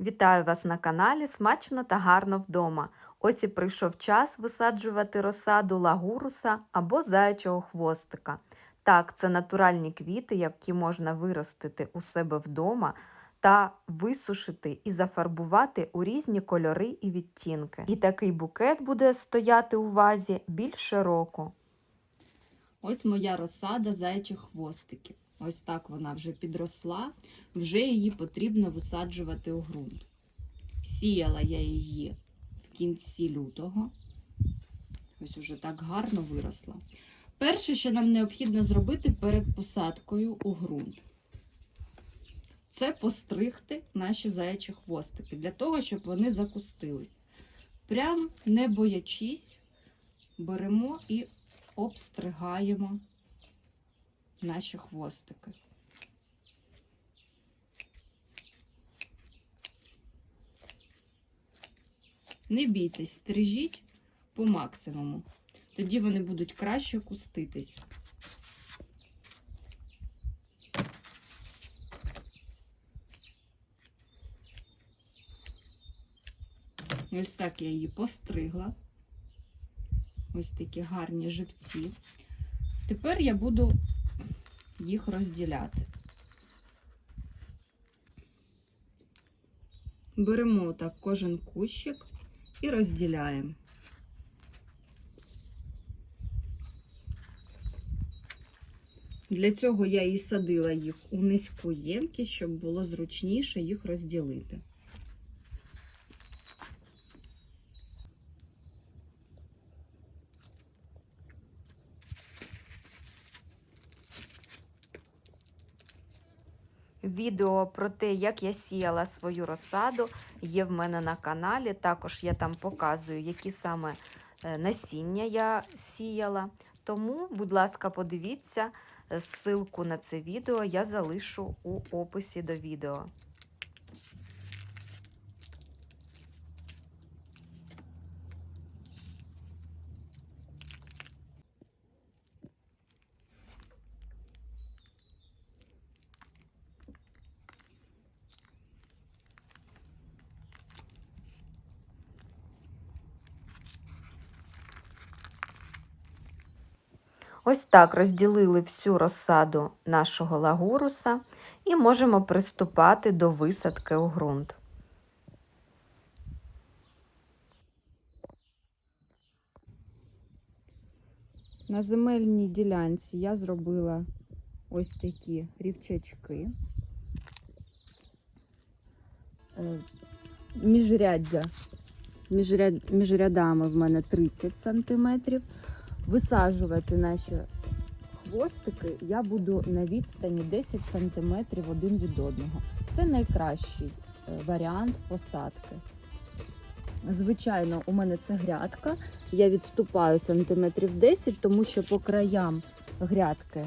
Вітаю вас на каналі Смачно та гарно вдома. Ось і прийшов час висаджувати розсаду лагуруса або заячого хвостика. Так, це натуральні квіти, які можна виростити у себе вдома та висушити і зафарбувати у різні кольори і відтінки. І такий букет буде стояти у вазі більше року. Ось моя розсада зайчих хвостиків. Ось так вона вже підросла, вже її потрібно висаджувати у ґрунт. Сіяла я її в кінці лютого. Ось уже так гарно виросла. Перше, що нам необхідно зробити перед посадкою у ґрунт, це постригти наші заячі хвостики, для того, щоб вони закустились. Прям не боячись, беремо і обстригаємо наші хвостики. Не бійтесь, стрижіть по максимуму. Тоді вони будуть краще куститись. Ось так я її постригла. Ось такі гарні живці. Тепер я буду їх розділяти. Беремо так кожен кущик і розділяємо. Для цього я і садила їх у низьку ємкість, щоб було зручніше їх розділити. Відео про те, як я сіяла свою розсаду, є в мене на каналі. Також я там показую, які саме е, насіння я сіяла. Тому, будь ласка, подивіться, е, ссылку на це відео я залишу у описі до відео. Ось так розділили всю розсаду нашого лагуруса і можемо приступати до висадки у ґрунт. На земельній ділянці я зробила ось такі рівчачки. Е, Міжряддя, міжряд, між рядами в мене 30 см. Висаджувати наші хвостики я буду на відстані 10 см один від одного. Це найкращий е, варіант посадки. Звичайно, у мене це грядка. Я відступаю сантиметрів 10, тому що по краям грядки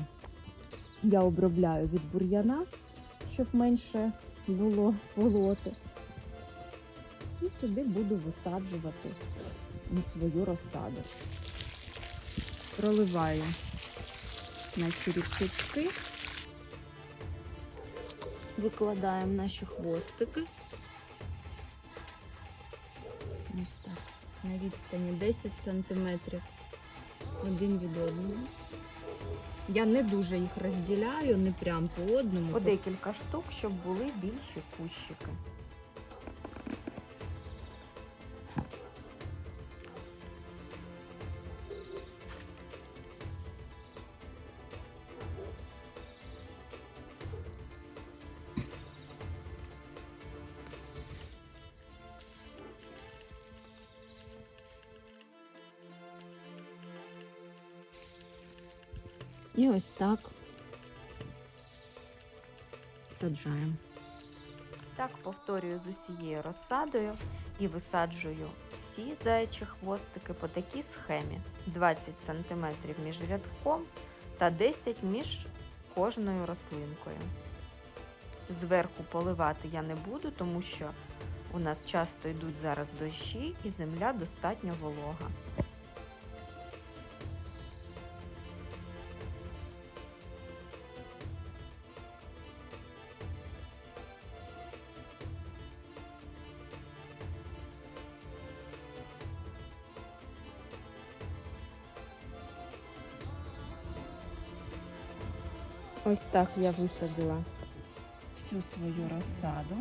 я обробляю від бур'яна, щоб менше було полоти. І сюди буду висаджувати свою розсаду. Проливаю наші рівчачки, викладаємо наші хвостики. Ось так. На відстані 10 сантиметрів один від одного. Я не дуже їх розділяю, не прям по одному. По декілька штук, щоб були більші кущики. І ось так саджаємо. Так повторюю з усією розсадою і висаджую всі заячі хвостики по такій схемі: 20 см між рядком та 10 між кожною рослинкою. Зверху поливати я не буду, тому що у нас часто йдуть зараз дощі і земля достатньо волога. Ось так я висадила всю свою розсаду.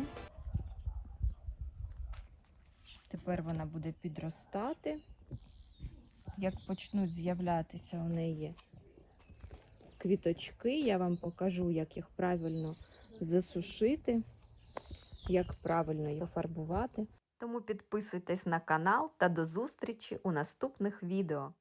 Тепер вона буде підростати. Як почнуть з'являтися у неї квіточки, я вам покажу, як їх правильно засушити, як правильно їх пофарбувати. Тому підписуйтесь на канал та до зустрічі у наступних відео.